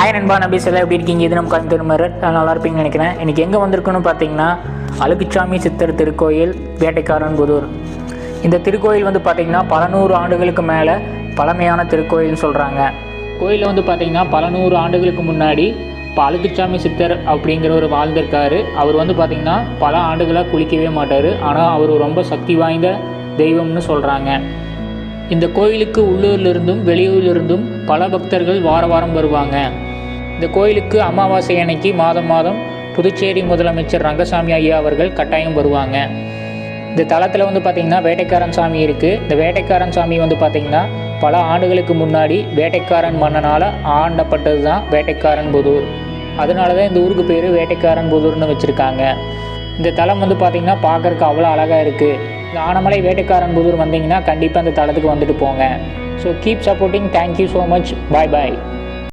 Hi நண்பா. நபி சில எப்படி இருக்கீங்க? இது நம்ம கோயம்புத்தூர் நல்லா இருப்பீங்கன்னு நினைக்கிறேன். எனக்கு எங்கே வந்திருக்குன்னு பார்த்தீங்கன்னா அழுக்குச்சாமி சித்தர் திருக்கோயில் வேட்டைக்காரன் புதூர். இந்த திருக்கோயில் வந்து பார்த்தீங்கன்னா பல நூறு ஆண்டுகளுக்கு மேலே பழமையான திருக்கோயில்னு சொல்கிறாங்க கோயிலில் வந்து பார்த்தீங்கன்னா பல நூறு ஆண்டுகளுக்கு முன்னாடி இப்போ அழுக்குச்சாமி சித்தர் அப்படிங்கிறவர் வாழ்ந்திருக்காரு. அவர் வந்து பார்த்தீங்கன்னா பல ஆண்டுகளாக குளிக்கவே மாட்டார். ஆனால் அவர் ரொம்ப சக்தி வாய்ந்த தெய்வம்னு சொல்கிறாங்க இந்த கோயிலுக்கு உள்ளூர்லேருந்தும் வெளியூர்லேருந்தும் பல பக்தர்கள் வார வாரம் வருவாங்க. இந்த கோயிலுக்கு அமாவாசை அன்னைக்கு மாதம் மாதம் புதுச்சேரி முதலமைச்சர் ரங்கசாமி ஐயா அவர்கள் கட்டாயம் வருவாங்க. இந்த தளத்தில் வந்து பார்த்திங்கன்னா வேட்டைக்காரன் சாமி இருக்குது இந்த வேட்டைக்காரன் சாமி வந்து பார்த்திங்கன்னா பல ஆண்டுகளுக்கு முன்னாடி வேட்டைக்காரன் மன்னனால் ஆண்டப்பட்டது தான் வேட்டைக்காரன் புதூர். அதனால தான் இந்த ஊருக்கு பேர் வேட்டைக்காரன் புதூர்னு வச்சுருக்காங்க. இந்த தலம் வந்து பார்த்திங்கன்னா பார்க்குறக்கு அவ்வளோ அழகாக இருக்குது இந்த ஆனமலை வேட்டைக்காரன் புதூர் வந்தீங்கன்னா கண்டிப்பாக அந்த தளத்துக்கு வந்துட்டு போங்க. So keep supporting thank you so much bye bye